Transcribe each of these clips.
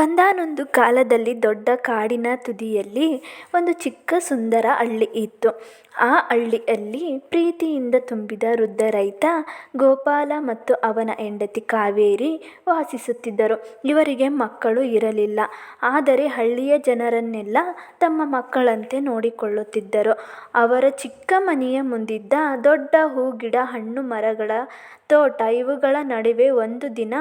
ಒಂದಾನೊಂದು ಕಾಲದಲ್ಲಿ ದೊಡ್ಡ ಕಾಡಿನ ತುದಿಯಲ್ಲಿ ಒಂದು ಚಿಕ್ಕ ಸುಂದರ ಹಳ್ಳಿ ಇತ್ತು. ಆ ಹಳ್ಳಿಯಲ್ಲಿ ಪ್ರೀತಿಯಿಂದ ತುಂಬಿದ ವೃದ್ಧ ರೈತ ಗೋಪಾಲ ಮತ್ತು ಅವನ ಹೆಂಡತಿ ಕಾವೇರಿ ವಾಸಿಸುತ್ತಿದ್ದರು. ಇವರಿಗೆ ಮಕ್ಕಳು ಇರಲಿಲ್ಲ. ಆದರೆ ಹಳ್ಳಿಯ ಜನರನ್ನೆಲ್ಲ ತಮ್ಮ ಮಕ್ಕಳಂತೆ ನೋಡಿಕೊಳ್ಳುತ್ತಿದ್ದರು. ಅವರ ಚಿಕ್ಕ ಮನೆಯ ಮುಂದಿದ್ದ ದೊಡ್ಡ ಹೂಗಿಡ ಹಣ್ಣು, ಮರಗಳ ತೋಟ ಇವುಗಳ ನಡುವೆ ಒಂದು ದಿನ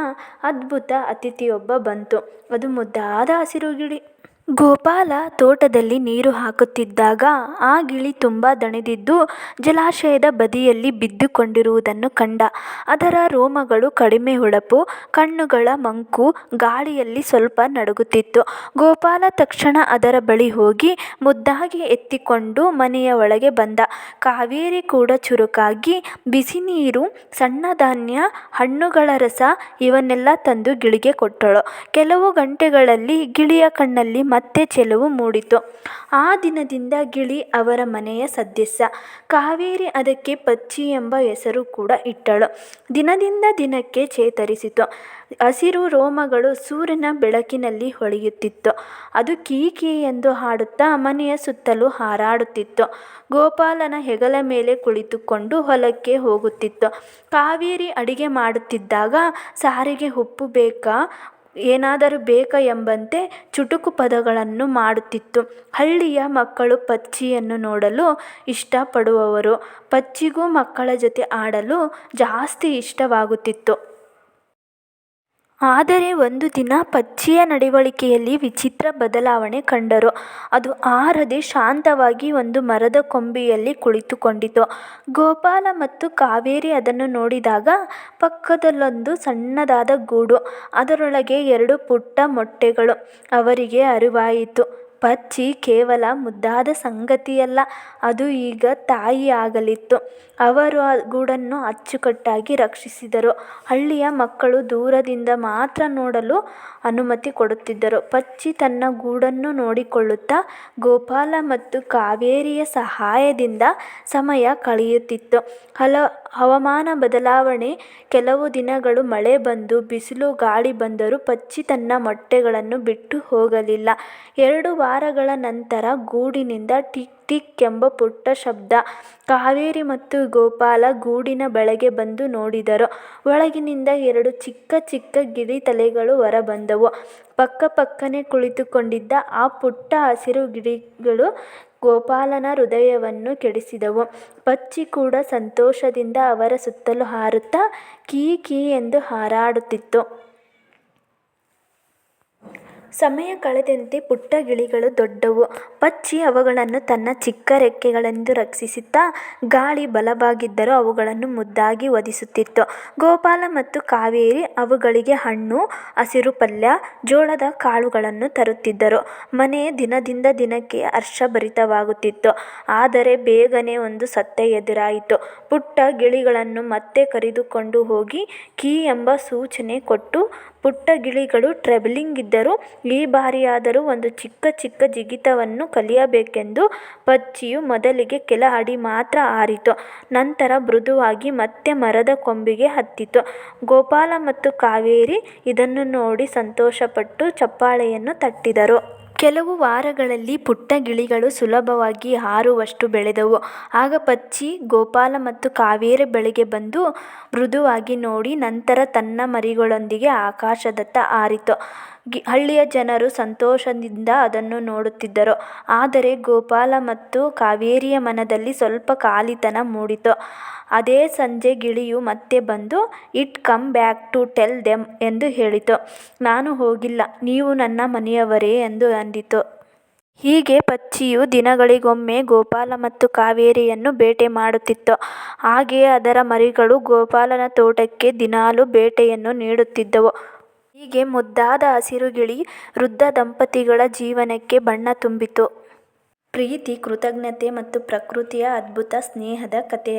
ಅದ್ಭುತ ಅತಿಥಿಯೊಬ್ಬ ಬಂತು. ಅದು ಮುದ್ದಾದ ಹಸಿರು ಗಿಳಿ. ಗೋಪಾಲ ತೋಟದಲ್ಲಿ ನೀರು ಹಾಕುತ್ತಿದ್ದಾಗ ಆ ಗಿಳಿ ತುಂಬ ದಣಿದಿದ್ದು ಜಲಾಶಯದ ಬದಿಯಲ್ಲಿ ಬಿದ್ದುಕೊಂಡಿರುವುದನ್ನು ಕಂಡ. ಅದರ ರೋಮಗಳು ಕಡಿಮೆ ಹೊಳಪು, ಕಣ್ಣುಗಳ ಮಂಕು ಗಾಳಿಯಲ್ಲಿ ಸ್ವಲ್ಪ ನಡುಗುತ್ತಿತ್ತು. ಗೋಪಾಲ ತಕ್ಷಣ ಅದರ ಬಳಿ ಹೋಗಿ ಮುದ್ದಾಗಿ ಎತ್ತಿಕೊಂಡು ಮನೆಯ ಒಳಗೆ ಬಂದ. ಕಾವೇರಿ ಕೂಡ ಚುರುಕಾಗಿ ಬಿಸಿ ನೀರು, ಸಣ್ಣ ಧಾನ್ಯ, ಹಣ್ಣುಗಳ ರಸ ಇವನ್ನೆಲ್ಲ ತಂದು ಗಿಳಿಗೆ ಕೊಟ್ಟಳು. ಕೆಲವು ಗಂಟೆಗಳಲ್ಲಿ ಗಿಳಿಯ ಕಣ್ಣಲ್ಲಿ ಮತ್ತೆ ಚೆಲುವು ಮೂಡಿತು. ಆ ದಿನದಿಂದ ಗಿಳಿ ಅವರ ಮನೆಯ ಸದಸ್ಯ. ಕಾವೇರಿ ಅದಕ್ಕೆ ಪಚ್ಚಿ ಎಂಬ ಹೆಸರು ಕೂಡ ಇಟ್ಟಳು. ದಿನದಿಂದ ದಿನಕ್ಕೆ ಚೇತರಿಸಿತು. ಹಸಿರು ರೋಮಗಳು ಸೂರ್ಯನ ಬೆಳಕಿನಲ್ಲಿ ಹೊಳೆಯುತ್ತಿತ್ತು. ಅದು ಕೀಕಿ ಎಂದು ಹಾಡುತ್ತಾ ಮನೆಯ ಸುತ್ತಲೂ ಹಾರಾಡುತ್ತಿತ್ತು. ಗೋಪಾಲನ ಹೆಗಲ ಮೇಲೆ ಕುಳಿತುಕೊಂಡು ಹೊಲಕ್ಕೆ ಹೋಗುತ್ತಿತ್ತು. ಕಾವೇರಿ ಅಡಿಗೆ ಮಾಡುತ್ತಿದ್ದಾಗ ಸಾರಿಗೆ ಉಪ್ಪು ಬೇಕಾ? ಏನಾದರೂ ಬೇಕಾ ಎಂಬಂತೆ ಚುಟುಕು ಪದಗಳನ್ನು ಮಾಡುತ್ತಿತ್ತು. ಹಳ್ಳಿಯ ಮಕ್ಕಳು ಪಚ್ಚಿಯನ್ನು ನೋಡಲು ಇಷ್ಟಪಡುವವರು. ಪಚ್ಚಿಗೂ ಮಕ್ಕಳ ಜೊತೆ ಆಡಲು ಜಾಸ್ತಿ ಇಷ್ಟವಾಗುತ್ತಿತ್ತು. ಆದರೆ ಒಂದು ದಿನ ಪಚ್ಚಿಯ ನಡವಳಿಕೆಯಲ್ಲಿ ವಿಚಿತ್ರ ಬದಲಾವಣೆ ಕಂಡರು. ಅದು ಆರದೆ ಶಾಂತವಾಗಿ ಒಂದು ಮರದ ಕೊಂಬೆಯಲ್ಲಿ ಕುಳಿತುಕೊಂಡಿತು. ಗೋಪಾಲ ಮತ್ತು ಕಾವೇರಿ ಅದನ್ನು ನೋಡಿದಾಗ ಪಕ್ಕದಲ್ಲೊಂದು ಸಣ್ಣದಾದ ಗೂಡು, ಅದರೊಳಗೆ ಎರಡು ಪುಟ್ಟ ಮೊಟ್ಟೆಗಳು, ಅವರಿಗೆ ಅರಿವಾಯಿತು. ಪಚ್ಚಿ ಕೇವಲ ಮುದ್ದಾದ ಸಂಗತಿಯಲ್ಲ, ಅದು ಈಗ ತಾಯಿಯಾಗಲಿತ್ತು. ಅವರು ಆ ಗೂಡನ್ನು ಅಚ್ಚುಕಟ್ಟಾಗಿ ರಕ್ಷಿಸಿದರು. ಹಳ್ಳಿಯ ಮಕ್ಕಳು ದೂರದಿಂದ ಮಾತ್ರ ನೋಡಲು ಅನುಮತಿ ಕೊಡುತ್ತಿದ್ದರು. ಪಚ್ಚಿ ತನ್ನ ಗೂಡನ್ನು ನೋಡಿಕೊಳ್ಳುತ್ತಾ ಗೋಪಾಲ ಮತ್ತು ಕಾವೇರಿಯ ಸಹಾಯದಿಂದ ಸಮಯ ಕಳೆಯುತ್ತಿತ್ತು. ಹಲ, ಹವಾಮಾನ ಬದಲಾವಣೆ, ಕೆಲವು ದಿನಗಳು ಮಳೆ ಬಂದು ಬಿಸಿಲು ಗಾಳಿ ಬಂದರೂ ಪಚ್ಚಿ ತನ್ನ ಮೊಟ್ಟೆಗಳನ್ನು ಬಿಟ್ಟು ಹೋಗಲಿಲ್ಲ. ಎರಡು ವಾರಗಳ ನಂತರ ಗೂಡಿನಿಂದ ಟಿಕ್ ಟಿಕ್ ಎಂಬ ಪುಟ್ಟ ಶಬ್ದ. ಕಾವೇರಿ ಮತ್ತು ಗೋಪಾಲ ಗೂಡಿನ ಬಳಗೆ ಬಂದು ನೋಡಿದರು. ಒಳಗಿನಿಂದ ಎರಡು ಚಿಕ್ಕ ಚಿಕ್ಕ ಗಿಳಿ ತಲೆಗಳು ಹೊರಬಂದವು. ಪಕ್ಕ ಪಕ್ಕನೆ ಕುಳಿತುಕೊಂಡಿದ್ದ ಆ ಪುಟ್ಟ ಹಸಿರು ಗಿಳಿಗಳು ಗೋಪಾಲನ ಹೃದಯವನ್ನು ಕೆಡಿಸಿದವು. ಪಚ್ಚಿ ಕೂಡ ಸಂತೋಷದಿಂದ ಅವರ ಸುತ್ತಲೂ ಹಾರುತ್ತಾ ಕೀ ಕೀ ಎಂದು ಹಾರಾಡುತ್ತಿತ್ತು. ಸಮಯ ಕಳೆದಂತೆ ಪುಟ್ಟ ಗಿಳಿಗಳು ದೊಡ್ಡವು. ಪಚ್ಚಿ ಅವುಗಳನ್ನು ತನ್ನ ಚಿಕ್ಕ ರೆಕ್ಕೆಗಳಿಂದ ರಕ್ಷಿಸುತ್ತಾ ಗಾಳಿ ಬಲವಾಗಿದ್ದರೂ ಅವುಗಳನ್ನು ಮುದ್ದಾಗಿ ಒದಿಸುತ್ತಿತ್ತು ಗೋಪಾಲ ಮತ್ತು ಕಾವೇರಿ ಅವುಗಳಿಗೆ ಹಣ್ಣು, ಹಸಿರು ಪಲ್ಯ, ಜೋಳದ ಕಾಳುಗಳನ್ನು ತರುತ್ತಿದ್ದರು. ಮನೆ ದಿನದಿಂದ ದಿನಕ್ಕೆ ಹರ್ಷಭರಿತವಾಗುತ್ತಿತ್ತು. ಆದರೆ ಬೇಗನೆ ಒಂದು ಸತ್ಯ ಎದುರಾಯಿತು. ಪುಟ್ಟ ಗಿಳಿಗಳನ್ನು ಮತ್ತೆ ಕರೆದುಕೊಂಡು ಹೋಗಿ ಕೀ ಎಂಬ ಸೂಚನೆ ಕೊಟ್ಟು ಪುಟ್ಟ ಗಿಳಿಗಳು ಟ್ರೆವೆಲಿಂಗ್ ಇದ್ದರು, ಈ ಬಾರಿಯಾದರೂ ಒಂದು ಚಿಕ್ಕ ಚಿಕ್ಕ ಜಿಗಿತವನ್ನು ಕಲಿಯಬೇಕೆಂದು ಪಚ್ಚಿಯು ಮೊದಲಿಗೆ ಕೆಲ ಅಡಿ ಮಾತ್ರ ಹಾರಿತು ನಂತರ ಮೃದುವಾಗಿ ಮತ್ತೆ ಮರದ ಕೊಂಬಿಗೆ ಹತ್ತಿತು. ಗೋಪಾಲ ಮತ್ತು ಕಾವೇರಿ ಇದನ್ನು ನೋಡಿ ಸಂತೋಷಪಟ್ಟು ಚಪ್ಪಾಳೆಯನ್ನು ತಟ್ಟಿದರು. ಕೆಲವು ವಾರಗಳಲ್ಲಿ ಪುಟ್ಟ ಗಿಳಿಗಳು ಸುಲಭವಾಗಿ ಹಾರುವಷ್ಟು ಬೆಳೆದವು. ಆಗ ಪಚ್ಚಿ ಗೋಪಾಲ ಮತ್ತು ಕಾವೇರಿ ಬಳಿಗೆ ಬಂದು ಮೃದುವಾಗಿ ನೋಡಿ ನಂತರ ತನ್ನ ಮರಿಗಳೊಂದಿಗೆ ಆಕಾಶದತ್ತ ಹಾರಿತು. ಗಿ, ಹಳ್ಳಿಯ ಜನರು ಸಂತೋಷದಿಂದ ಅದನ್ನು ನೋಡುತ್ತಿದ್ದರು. ಆದರೆ ಗೋಪಾಲ ಮತ್ತು ಕಾವೇರಿಯ ಮನದಲ್ಲಿ ಸ್ವಲ್ಪ ಖಾಲಿತನ ಮೂಡಿತು. ಅದೇ ಸಂಜೆ ಗಿಳಿಯು ಮತ್ತೆ ಬಂದು, it come back to tell them ಎಂದು ಹೇಳಿತು. ನಾನು ಹೋಗಿಲ್ಲ. ನೀವು ನನ್ನ ಮನೆಯವರೇ ಎಂದು ಅಂದಿತು. ಹೀಗೆ ಪಚ್ಚಿಯು ದಿನಗಳಿಗೊಮ್ಮೆ ಗೋಪಾಲ ಮತ್ತು ಕಾವೇರಿಯನ್ನು ಬೇಟೆ ಮಾಡುತ್ತಿತ್ತು. ಹಾಗೆಯೇ ಅದರ ಮರಿಗಳು ಗೋಪಾಲನ ತೋಟಕ್ಕೆ ದಿನಾಲೂ ಬೇಟೆಯನ್ನು ನೀಡುತ್ತಿದ್ದವು. ಹೀಗೆ ಮುದ್ದಾದ ಹಸಿರುಗಿಳಿ ವೃದ್ಧ ದಂಪತಿಗಳ ಜೀವನಕ್ಕೆ ಬಣ್ಣ ತುಂಬಿತು. ಪ್ರೀತಿ, ಕೃತಜ್ಞತೆ ಮತ್ತು ಪ್ರಕೃತಿಯ ಅದ್ಭುತ ಸ್ನೇಹದ ಕಥೆಯ